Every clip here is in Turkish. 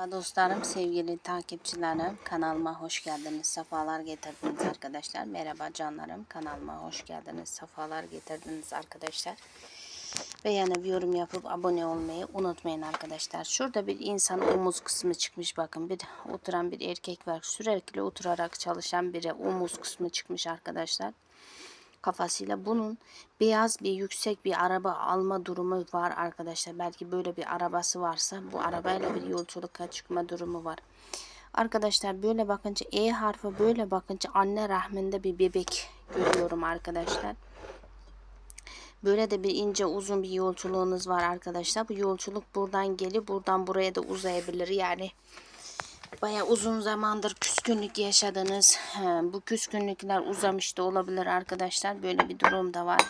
Merhaba dostlarım, sevgili takipçilerim. Kanalıma hoş geldiniz, sefalar getirdiniz arkadaşlar. Merhaba canlarım, kanalıma hoş geldiniz, sefalar getirdiniz arkadaşlar. Beğenip yorum yapıp abone olmayı unutmayın arkadaşlar. Şurada bir insan omuz kısmı çıkmış bakın. Bir oturan bir erkek var. Sürekli oturarak çalışan biri omuz kısmı çıkmış arkadaşlar kafasıyla bunun beyaz bir yüksek bir araba alma durumu var arkadaşlar. Belki böyle bir arabası varsa bu arabayla bir yolculuğa çıkma durumu var. Arkadaşlar böyle bakınca E harfi böyle bakınca anne rahminde bir bebek görüyorum arkadaşlar. Böyle de bir ince uzun bir yolculuğunuz var arkadaşlar. Bu yolculuk buradan gelip buradan buraya da uzayabilir. Yani Baya uzun zamandır küskünlük yaşadınız. Bu küskünlükler uzamış da olabilir arkadaşlar. Böyle bir durum da var.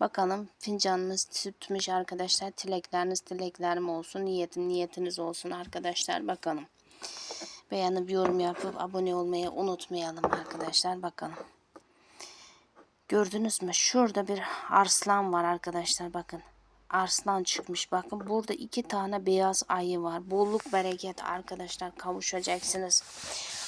Bakalım fincanımız tutmuş arkadaşlar. Tilekleriniz dileklerim olsun. Niyetim niyetiniz olsun arkadaşlar. Bakalım. Beğenip yorum yapıp abone olmayı unutmayalım arkadaşlar. Bakalım. Gördünüz mü? Şurada bir arslan var arkadaşlar. Bakın arslan çıkmış. Bakın burada iki tane beyaz ayı var. Bolluk bereket arkadaşlar kavuşacaksınız.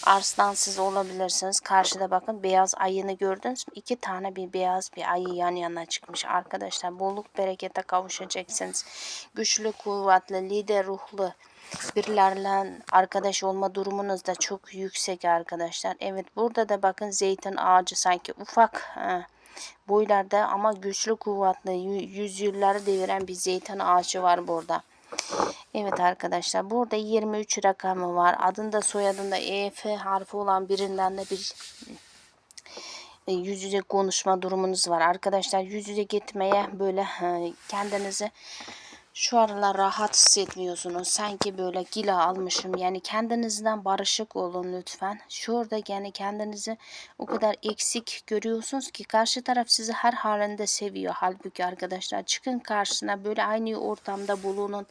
Arslansız olabilirsiniz. Karşıda bakın beyaz ayını gördünüz mü? İki tane bir beyaz bir ayı yan yana çıkmış. Arkadaşlar bolluk berekete kavuşacaksınız. Güçlü, kuvvetli, lider ruhlu birilerle arkadaş olma durumunuz da çok yüksek arkadaşlar. Evet burada da bakın zeytin ağacı sanki ufak... He, boylarda ama güçlü kuvvetli yüzyılları deviren bir zeytin ağacı var burada. Evet arkadaşlar burada 23 rakamı var. Adında soyadında EF harfi olan birinden de bir e, yüz yüze konuşma durumunuz var. Arkadaşlar yüz yüze gitmeye böyle kendinizi şu aralar rahat hissetmiyorsunuz. Sanki böyle gila almışım. Yani kendinizden barışık olun lütfen. Şurada yani kendinizi o kadar eksik görüyorsunuz ki karşı taraf sizi her halinde seviyor. Halbuki arkadaşlar çıkın karşısına böyle aynı ortamda bulunun.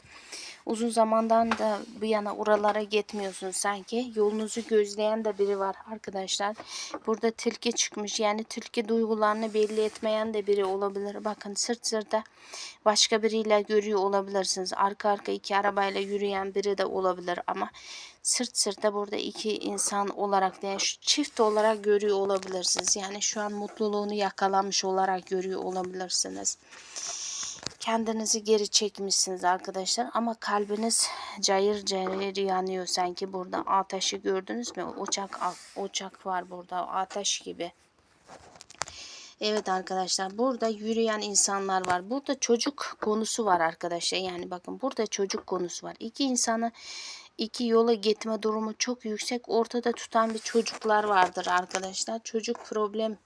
Uzun zamandan da bu yana oralara gitmiyorsunuz sanki. Yolunuzu gözleyen de biri var arkadaşlar. Burada tilki çıkmış. Yani tilki duygularını belli etmeyen de biri olabilir. Bakın sırt sırta başka biriyle görüyor olabilirsiniz. Arka arka iki arabayla yürüyen biri de olabilir ama sırt sırta burada iki insan olarak yani şu çift olarak görüyor olabilirsiniz. Yani şu an mutluluğunu yakalamış olarak görüyor olabilirsiniz kendinizi geri çekmişsiniz arkadaşlar ama kalbiniz cayır cayır yanıyor sanki burada ateşi gördünüz mü ocak ocak var burada ateş gibi Evet arkadaşlar burada yürüyen insanlar var. Burada çocuk konusu var arkadaşlar. Yani bakın burada çocuk konusu var. İki insanı iki yola gitme durumu çok yüksek. Ortada tutan bir çocuklar vardır arkadaşlar. Çocuk problem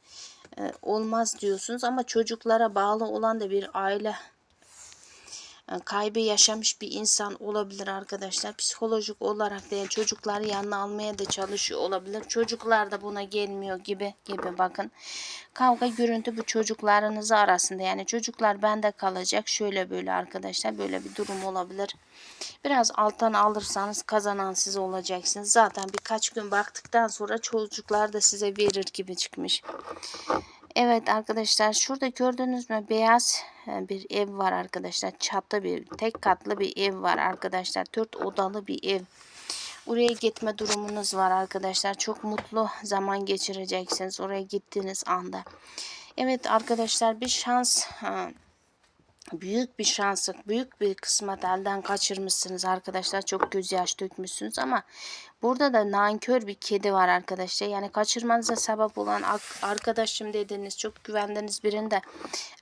e, olmaz diyorsunuz ama çocuklara bağlı olan da bir aile kaybı yaşamış bir insan olabilir arkadaşlar. Psikolojik olarak değil çocukları yanına almaya da çalışıyor olabilir. Çocuklar da buna gelmiyor gibi gibi bakın. Kavga görüntü bu çocuklarınız arasında yani çocuklar bende kalacak şöyle böyle arkadaşlar böyle bir durum olabilir. Biraz alttan alırsanız kazanan siz olacaksınız. Zaten birkaç gün baktıktan sonra çocuklar da size verir gibi çıkmış. Evet arkadaşlar şurada gördüğünüz mü beyaz e, bir ev var arkadaşlar. Çatı bir tek katlı bir ev var arkadaşlar. Dört odalı bir ev. Oraya gitme durumunuz var arkadaşlar. Çok mutlu zaman geçireceksiniz oraya gittiğiniz anda. Evet arkadaşlar bir şans büyük bir şanslık, büyük bir kısmet elden kaçırmışsınız arkadaşlar. Çok gözyaş dökmüşsünüz ama burada da nankör bir kedi var arkadaşlar. Yani kaçırmanıza sebep olan arkadaşım dediğiniz, çok güvendiğiniz birinde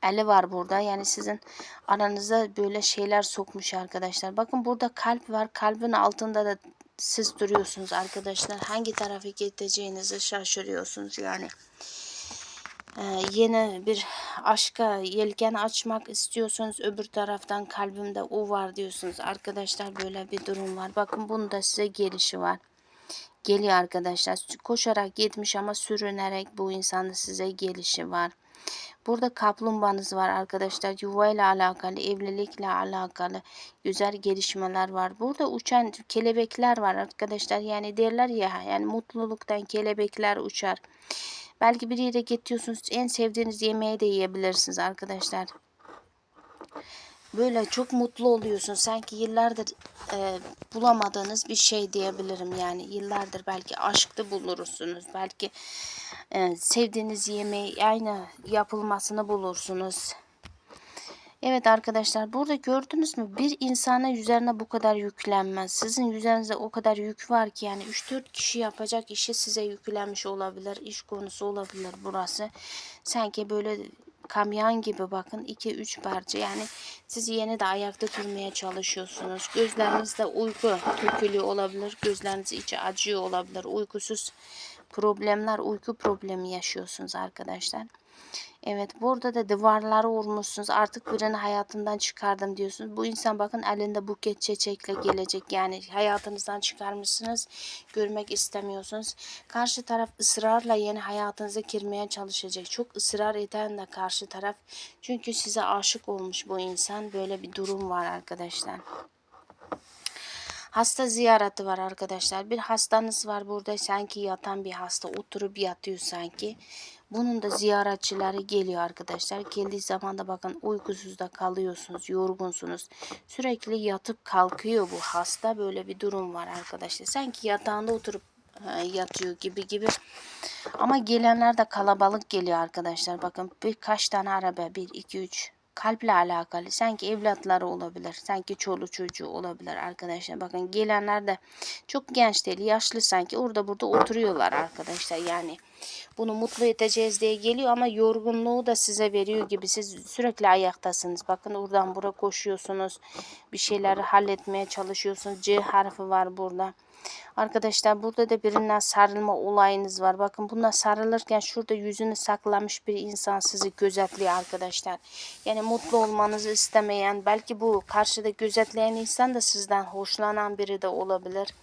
eli var burada. Yani sizin aranıza böyle şeyler sokmuş arkadaşlar. Bakın burada kalp var. Kalbin altında da siz duruyorsunuz arkadaşlar. Hangi tarafa gideceğinizi şaşırıyorsunuz yani. Ee, yeni bir aşka yelken açmak istiyorsanız öbür taraftan kalbimde o var diyorsunuz. Arkadaşlar böyle bir durum var. Bakın bunda size gelişi var. Geliyor arkadaşlar. Koşarak gitmiş ama sürünerek bu insanın size gelişi var. Burada kaplumbağanız var arkadaşlar. Yuvayla alakalı, evlilikle alakalı güzel gelişmeler var. Burada uçan kelebekler var arkadaşlar. Yani derler ya yani mutluluktan kelebekler uçar. Belki bir yere gidiyorsunuz. En sevdiğiniz yemeği de yiyebilirsiniz arkadaşlar. böyle çok mutlu oluyorsun. Sanki yıllardır e, bulamadığınız bir şey diyebilirim. Yani yıllardır belki aşkta bulursunuz. Belki e, sevdiğiniz yemeği aynı yapılmasını bulursunuz. Evet arkadaşlar burada gördünüz mü bir insana üzerine bu kadar yüklenmez. Sizin üzerinizde o kadar yük var ki yani 3-4 kişi yapacak işi size yüklenmiş olabilir. İş konusu olabilir burası. Sanki böyle kamyon gibi bakın 2-3 parça yani siz yeni de ayakta durmaya çalışıyorsunuz. Gözlerinizde uyku tökülüyor olabilir. Gözleriniz içi acıyor olabilir. Uykusuz problemler uyku problemi yaşıyorsunuz arkadaşlar. Evet burada da duvarları vurmuşsunuz. Artık birini hayatından çıkardım diyorsunuz. Bu insan bakın elinde buket çiçekle gelecek. Yani hayatınızdan çıkarmışsınız. Görmek istemiyorsunuz. Karşı taraf ısrarla yeni hayatınıza girmeye çalışacak. Çok ısrar eden de karşı taraf. Çünkü size aşık olmuş bu insan. Böyle bir durum var arkadaşlar. Hasta ziyareti var arkadaşlar. Bir hastanız var burada sanki yatan bir hasta oturup yatıyor sanki. Bunun da ziyaretçileri geliyor arkadaşlar. Geldiği zaman da bakın uykusuz da kalıyorsunuz, yorgunsunuz. Sürekli yatıp kalkıyor bu hasta. Böyle bir durum var arkadaşlar. Sanki yatağında oturup e, yatıyor gibi gibi. Ama gelenler de kalabalık geliyor arkadaşlar. Bakın birkaç tane araba. 1, 2, 3 kalple alakalı. Sanki evlatları olabilir. Sanki çoluğu çocuğu olabilir arkadaşlar. Bakın gelenler de çok genç değil. Yaşlı sanki. Orada burada oturuyorlar arkadaşlar. Yani bunu mutlu edeceğiz diye geliyor ama yorgunluğu da size veriyor gibi. Siz sürekli ayaktasınız. Bakın oradan buraya koşuyorsunuz. Bir şeyleri halletmeye çalışıyorsunuz. C harfi var burada. Arkadaşlar burada da birinden sarılma olayınız var. Bakın buna sarılırken şurada yüzünü saklamış bir insan sizi gözetliyor arkadaşlar. Yani mutlu olmanızı istemeyen belki bu karşıda gözetleyen insan da sizden hoşlanan biri de olabilir.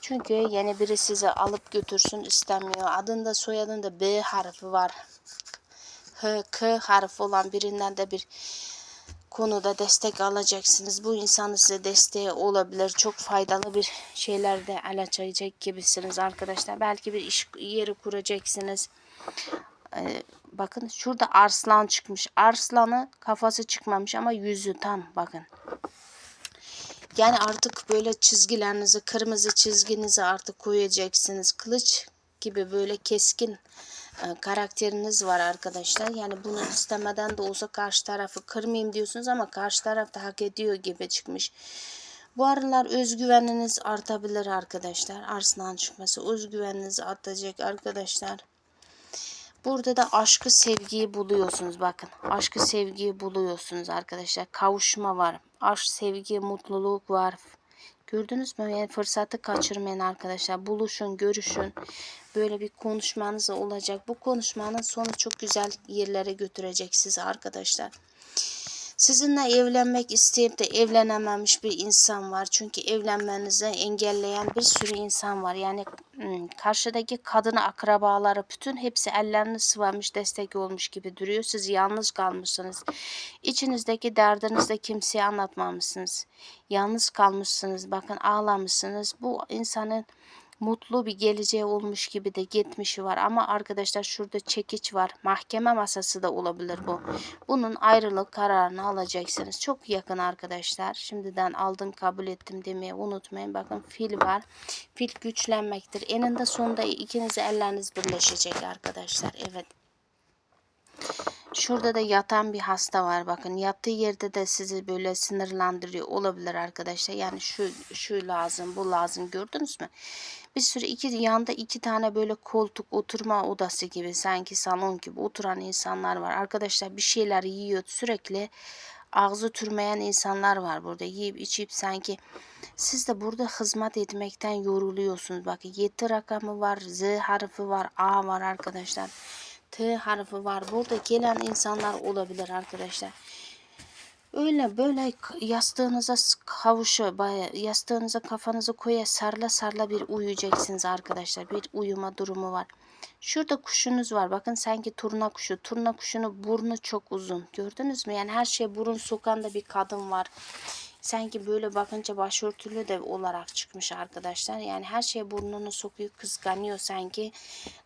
Çünkü yeni biri sizi alıp götürsün istemiyor. Adında soyadında B harfi var. H, K harfi olan birinden de bir konuda destek alacaksınız. Bu insan size desteği olabilir. Çok faydalı bir şeyler de alacak gibisiniz arkadaşlar. Belki bir iş yeri kuracaksınız. Ee, bakın şurada arslan çıkmış. Arslanı kafası çıkmamış ama yüzü tam bakın. Yani artık böyle çizgilerinizi, kırmızı çizginizi artık koyacaksınız. Kılıç gibi böyle keskin karakteriniz var arkadaşlar. Yani bunu istemeden de olsa karşı tarafı kırmayayım diyorsunuz ama karşı taraf da hak ediyor gibi çıkmış. Bu aralar özgüveniniz artabilir arkadaşlar. Arslan çıkması özgüveniniz artacak arkadaşlar. Burada da aşkı sevgiyi buluyorsunuz bakın. Aşkı sevgiyi buluyorsunuz arkadaşlar. Kavuşma var. Aşk, sevgi, mutluluk var. Gördünüz mü? Yani fırsatı kaçırmayın arkadaşlar. Buluşun, görüşün. Böyle bir konuşmanız olacak. Bu konuşmanın sonu çok güzel yerlere götürecek sizi arkadaşlar. Sizinle evlenmek isteyip de evlenememiş bir insan var. Çünkü evlenmenizi engelleyen bir sürü insan var. Yani hmm, karşıdaki kadını akrabaları bütün hepsi ellerini sıvamış destek olmuş gibi duruyor. Siz yalnız kalmışsınız. İçinizdeki derdinizde kimseye anlatmamışsınız. Yalnız kalmışsınız. Bakın ağlamışsınız. Bu insanın mutlu bir geleceği olmuş gibi de gitmişi var. Ama arkadaşlar şurada çekiç var. Mahkeme masası da olabilir bu. Bunun ayrılık kararını alacaksınız. Çok yakın arkadaşlar. Şimdiden aldım kabul ettim demeye unutmayın. Bakın fil var. Fil güçlenmektir. Eninde sonunda ikiniz elleriniz birleşecek arkadaşlar. Evet. Şurada da yatan bir hasta var. Bakın yattığı yerde de sizi böyle sınırlandırıyor olabilir arkadaşlar. Yani şu şu lazım, bu lazım gördünüz mü? Bir sürü iki yanda iki tane böyle koltuk oturma odası gibi sanki salon gibi oturan insanlar var. Arkadaşlar bir şeyler yiyor sürekli ağzı türmeyen insanlar var burada. Yiyip içip sanki siz de burada hizmet etmekten yoruluyorsunuz. Bakın 7 rakamı var, Z harfi var, A var arkadaşlar. T harfi var. Burada gelen insanlar olabilir arkadaşlar. Öyle böyle yastığınıza kavuşu, yastığınıza kafanızı koya sarla sarla bir uyuyacaksınız arkadaşlar. Bir uyuma durumu var. Şurada kuşunuz var. Bakın sanki turna kuşu. Turna kuşunun burnu çok uzun. Gördünüz mü? Yani her şey burun sokan da bir kadın var. Sanki böyle bakınca başörtülü de olarak çıkmış arkadaşlar. Yani her şeye burnunu sokuyor, kıskanıyor sanki.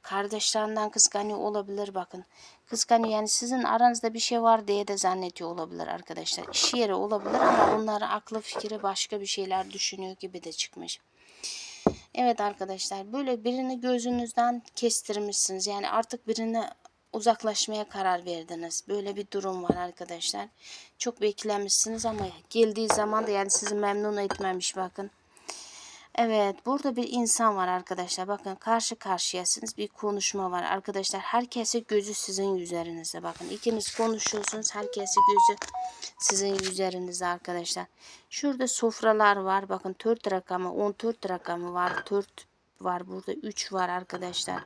Kardeşlerinden kıskanıyor olabilir bakın. Kıskanıyor yani sizin aranızda bir şey var diye de zannediyor olabilir arkadaşlar. İş yeri olabilir ama onların aklı fikri başka bir şeyler düşünüyor gibi de çıkmış. Evet arkadaşlar böyle birini gözünüzden kestirmişsiniz. Yani artık birine uzaklaşmaya karar verdiniz. Böyle bir durum var arkadaşlar. Çok beklemişsiniz ama geldiği zaman da yani sizi memnun etmemiş bakın. Evet burada bir insan var arkadaşlar. Bakın karşı karşıyasınız bir konuşma var arkadaşlar. Herkese gözü sizin üzerinizde. Bakın ikiniz konuşuyorsunuz. Herkese gözü sizin üzerinizde arkadaşlar. Şurada sofralar var. Bakın 4 rakamı 14 rakamı var. 4 var burada 3 var arkadaşlar.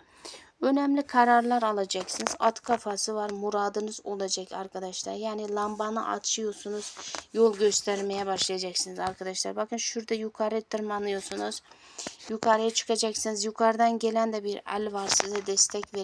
Önemli kararlar alacaksınız. At kafası var. Muradınız olacak arkadaşlar. Yani lambanı açıyorsunuz. Yol göstermeye başlayacaksınız arkadaşlar. Bakın şurada yukarı tırmanıyorsunuz. Yukarıya çıkacaksınız. Yukarıdan gelen de bir el var size destek verecek.